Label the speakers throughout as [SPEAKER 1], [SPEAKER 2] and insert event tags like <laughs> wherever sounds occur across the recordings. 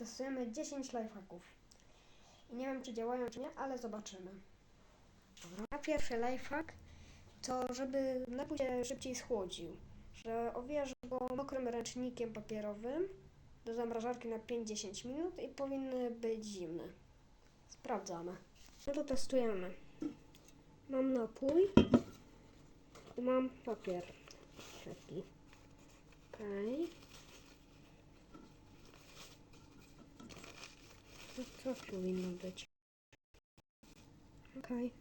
[SPEAKER 1] Testujemy 10 lifehacków. I nie wiem, czy działają, czy nie, ale zobaczymy. A pierwszy lifehack to, żeby napój się szybciej schłodził. Że owijasz go mokrym ręcznikiem papierowym do zamrażarki na 5-10 minut i powinny być zimne. Sprawdzamy. No to testujemy. Mam napój i mam papier. Taki. Okej. No co powinno być? Okej.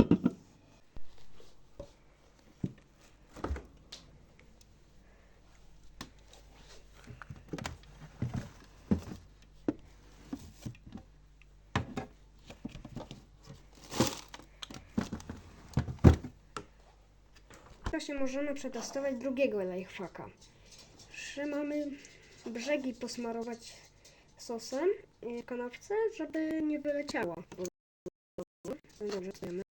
[SPEAKER 1] Właśnie możemy przetestować drugiego lifehacka. Że mamy brzegi posmarować sosem w kanapce, żeby nie wyleciała. Dobrze, stajemy.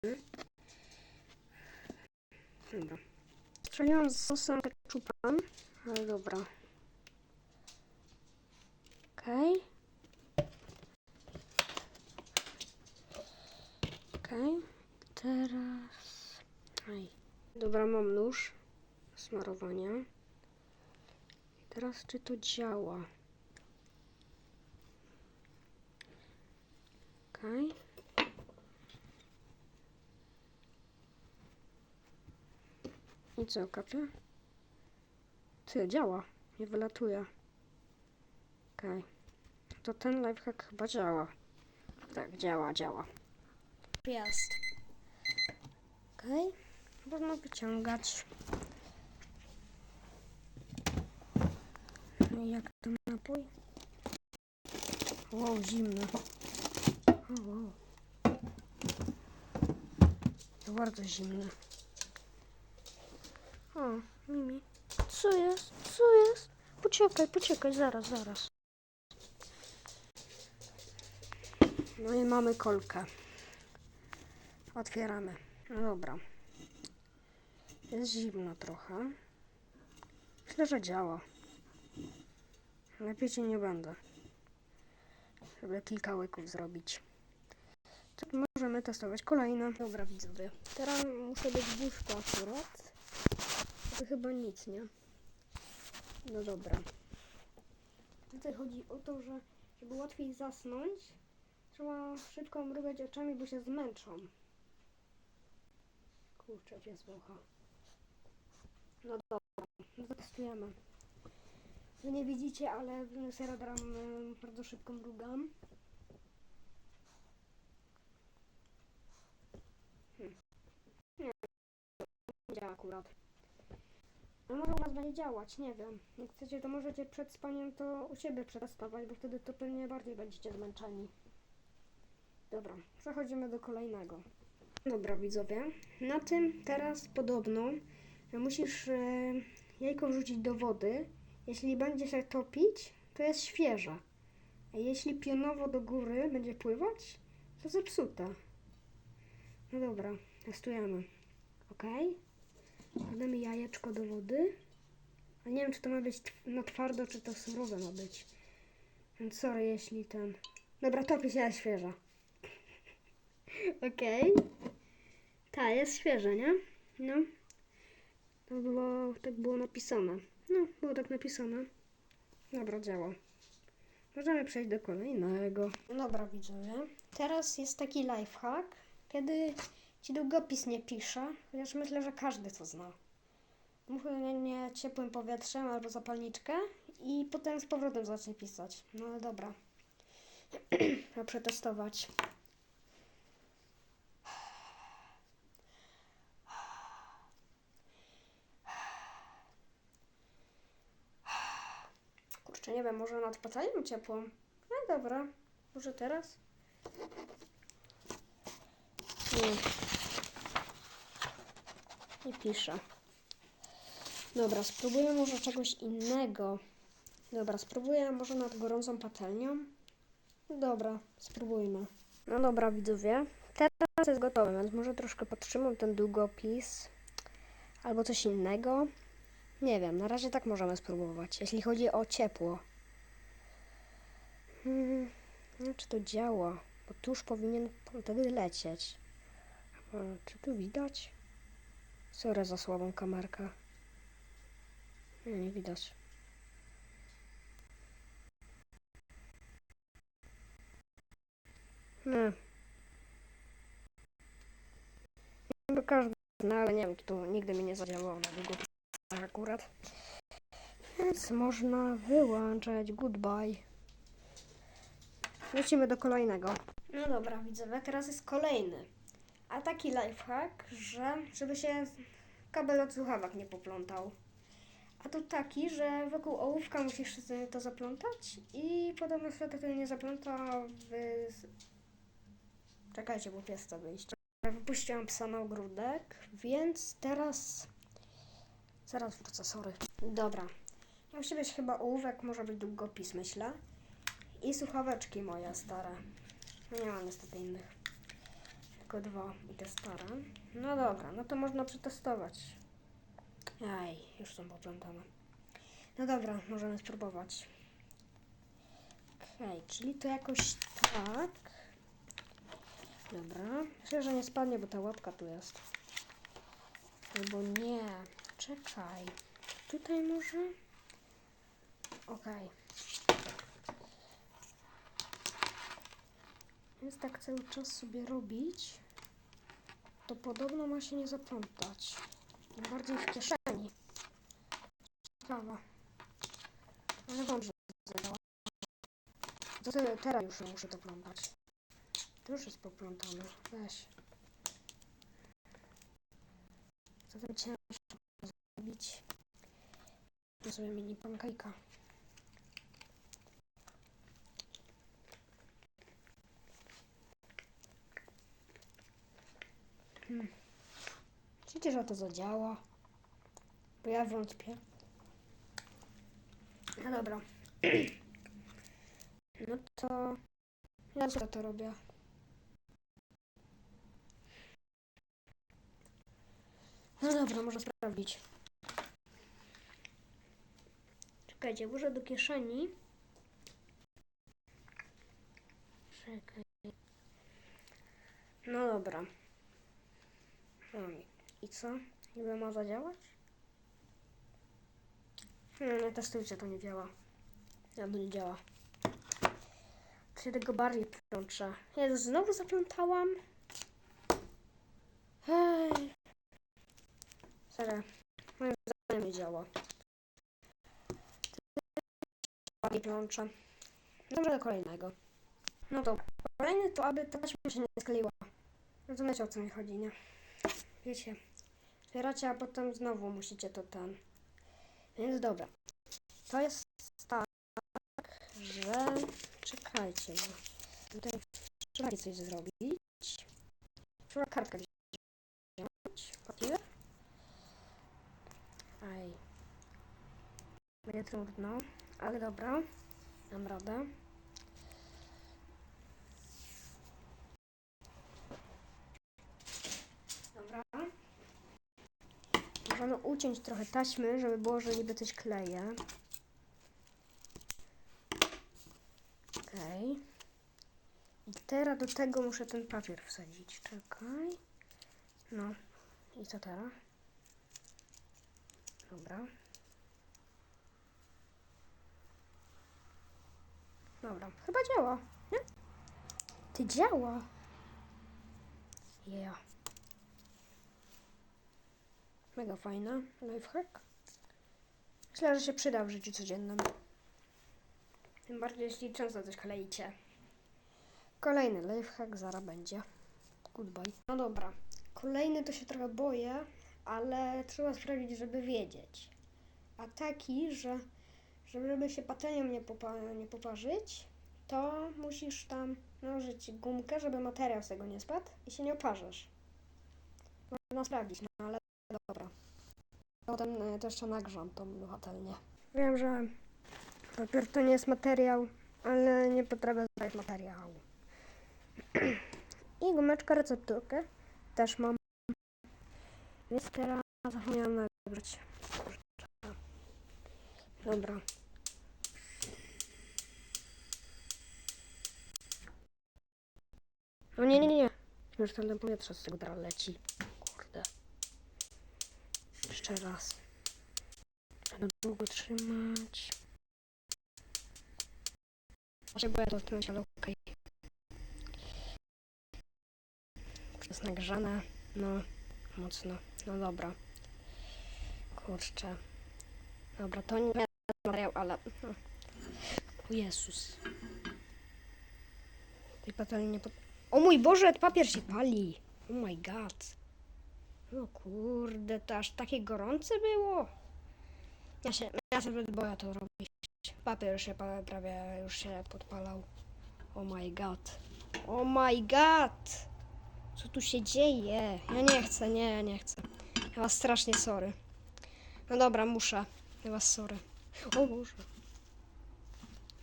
[SPEAKER 1] Dobra. Strzeliłam z sosem ketchupem, ale dobra. Okej. Okej. Teraz... Aj. Dobra, mam nóż smarowania. Teraz czy to działa? Okej. I co, kapie? Ty, działa. Nie wylatuje. Okej. To ten lifehack chyba działa. Tak, działa, działa. Jest. Okej. Można wyciągać. No i jak tam napój? Wow, zimno. O, wow. To bardzo zimne. O, Mimi. Co jest? Co jest? Poczekaj, poczekaj, zaraz, zaraz. No i mamy kolkę. Otwieramy. No dobra. Jest zimno trochę. Myślę, że działa. Lepiej ci nie będę. Żeby kilka łyków zrobić. Możemy testować kolejne. Dobra, widzowie. Teraz muszę być łóżku akurat. To chyba nic, nie? No dobra. Tutaj chodzi o to, że żeby łatwiej zasnąć, trzeba szybko mrugać oczami, bo się zmęczą. Kurczę, pies wącha. No dobra, no to testujemy. Wy nie widzicie, ale y, bardzo szybko mrugam. Akurat. No może u was będzie działać, nie wiem. Jak chcecie, to możecie przed spaniem to u siebie przetestować, bo wtedy to pewnie bardziej będziecie zmęczeni. Dobra, przechodzimy do kolejnego. Dobra, widzowie. Na tym teraz podobno musisz e, jajko wrzucić do wody. Jeśli będzie się topić, to jest świeże. A jeśli pionowo do góry będzie pływać, to zepsute. No dobra, testujemy. Ok. Damy jajeczko do wody. A nie wiem, czy to ma być na twardo, czy to surowe ma być. Więc sorry, jeśli ten... Dobra, topi się, świeża. <laughs> Okej. Ta, jest świeże, nie? No. To było, tak było napisane. No, było tak napisane. Dobra, działa. Możemy przejść do kolejnego. Dobra, widzowie. Teraz jest taki lifehack, kiedy ci długopis nie pisze, chociaż myślę, że każdy to zna. Muchnie ciepłym powietrzem albo zapalniczkę i potem z powrotem zacznie pisać. No ale dobra. <clears throat> Trzeba przetestować. Kurczę, nie wiem, może nad patelnią ciepłą. No dobra, może teraz? Nie. Nie pisze. Dobra, spróbuję może czegoś innego. Dobra, spróbuję może nad gorącą patelnią. Dobra, spróbujmy. No dobra, widzowie. Teraz jest gotowe, więc może troszkę podtrzymam ten długopis. Albo coś innego. Nie wiem, na razie tak możemy spróbować, jeśli chodzi o ciepło. Hmm, Nie wiem, czy to działa, bo tuż powinien wtedy lecieć. A, czy tu widać? Sorry za słabą kamerkę. Nie, widać. Nie. Niby każdy zna, ale nie wiem, to nigdy mi nie zadziałało na długo akurat. Więc można wyłączać. Goodbye. Lecimy do kolejnego. No dobra, widzowie, teraz jest kolejny. A taki lifehack, że żeby się kabel od słuchawek nie poplątał. A to taki, że wokół ołówka musisz to zaplątać i podobno się to nie zapląta. Czekajcie, bo pies chce wyjść. Wypuściłam psa na ogródek, więc teraz... Zaraz wrócę, sorry. Dobra. Musi być chyba ołówek, może być długopis, myślę. I słuchaweczki moje stare. No nie mam niestety innych. Tylko dwa i te stare. No dobra, no to można przetestować. Aj, już są poplątane. No dobra, możemy spróbować. Okej, czyli to jakoś tak. Dobra. Myślę, że nie spadnie, bo ta łapka tu jest. Albo nie. Czekaj. Tutaj może? Okej. Więc tak cały czas sobie robić, to podobno ma się nie zaplątać. Tym bardziej w kieszeni. Sprawa. Ale dobrze zadziała. Teraz już muszę to plątać. To już jest poplątane. Weź. Zatem ciężko zrobić. Sobie mini pankejka. Hmm. Myślicie, że to zadziała? Bo ja wątpię. No dobra. <clears throat> No to... Ja co to robię? No dobra, można sprawdzić. Czekajcie, włożę do kieszeni. Czekaj. No dobra. Hmm, I co? Niby ma zadziałać? Hmm, nie testujcie, to nie działa. Ja to nie działa. To się tego bardziej plączę. Jezu, znowu zaplątałam. Hej. Serio. Moim zdaniem nie działa. Bardziej plączę. Dobra, do kolejnego. No to kolejny to, aby ta taśma się nie skleiła. Rozumiecie, o co mi chodzi, nie? Wiecie, otwieracie, a potem znowu musicie to ten. Więc dobra. To jest tak, że czekajcie, bo tutaj trzeba coś zrobić. Trzeba kartkę wziąć, papier. Aj. Będzie trudno, ale dobra. Dam radę. Dobra. Możemy uciąć trochę taśmy, żeby było, że niby coś kleję. Okej. I teraz do tego muszę ten papier wsadzić. Czekaj. No. I co teraz? Dobra. Dobra, chyba działa, nie? Ty działa. Yeah. Mega fajna. Lifehack. Myślę, że się przyda w życiu codziennym. Tym bardziej, jeśli często coś kleicie. Kolejny lifehack zaraz będzie. Goodbye. No dobra. Kolejny to się trochę boję, ale trzeba sprawdzić, żeby wiedzieć. A taki, że żeby się patelnią nie, popa- nie poparzyć, to musisz tam nałożyć gumkę, żeby materiał z tego nie spadł i się nie oparzysz. Można sprawdzić, no ale dobra. Potem e, to jeszcze nagrzam tą patelnię. Wiem, że papier to nie jest materiał, ale nie potrafię znaleźć materiału. <clears throat> I gumeczkę recepturkę też mam. Więc teraz zapomniałam nagrać. Dobra. No nie, nie, nie. Śmiertelne powietrze z tego leci. Jeszcze raz. Trzeba długo trzymać. Może ja dotknąć, ale okej. Jest nagrzane. No, mocno. No dobra. Kurczę. Dobra, to nie materiał, ale... no. O Jezus. Tej patelni nie pod... O mój Boże, papier się pali. Oh my god. No kurde, to aż takie gorące było. Ja się, ja się boję to robić. Papier się prawie już się podpalał. Oh my god. Oh my god. Co tu się dzieje? Ja nie chcę, nie, ja nie chcę. Ja was strasznie sorry. No dobra, muszę. Ja was sorry. O Boże.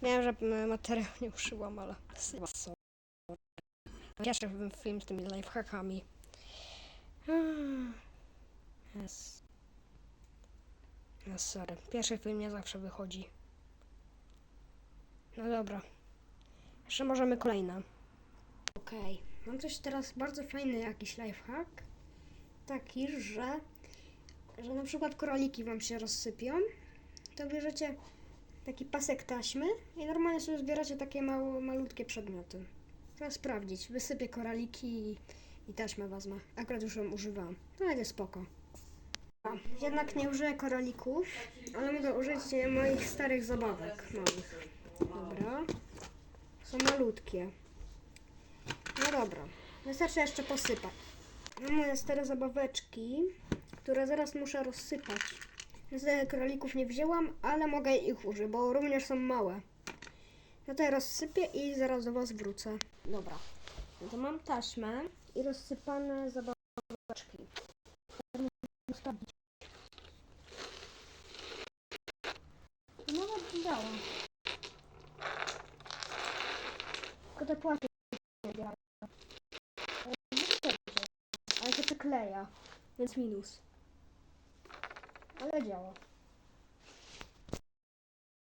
[SPEAKER 1] Miałem, że materiał nie uszyłam, ale ja was sorry. Pierwszy film z tymi lifehackami. Yes. No sorry. Pierwszy film nie zawsze wychodzi. No dobra. Jeszcze możemy kolejne. Okej. Mam coś teraz bardzo fajny jakiś lifehack. Taki, że że na przykład koraliki wam się rozsypią, to bierzecie taki pasek taśmy i normalnie sobie zbieracie takie mało, malutkie przedmioty. Trzeba sprawdzić. Wysypię koraliki i, i taśmę wezmę. Akurat już ją używam. To będzie spoko. Jednak nie użyję koralików, ale mogę użyć moich starych zabawek małych. Dobra. Są malutkie. No dobra. Wystarczy jeszcze posypać. Mam moje stare zabaweczki, które zaraz muszę rozsypać. Niestety krolików nie wzięłam, ale mogę ich użyć, bo również są małe. No to ja rozsypię i zaraz do Was wrócę. Dobra. No to mam taśmę i rozsypane zabaweczki. No nawet działa. Tylko te płaty nie działają. Ale się przykleja, więc minus. Ale działa.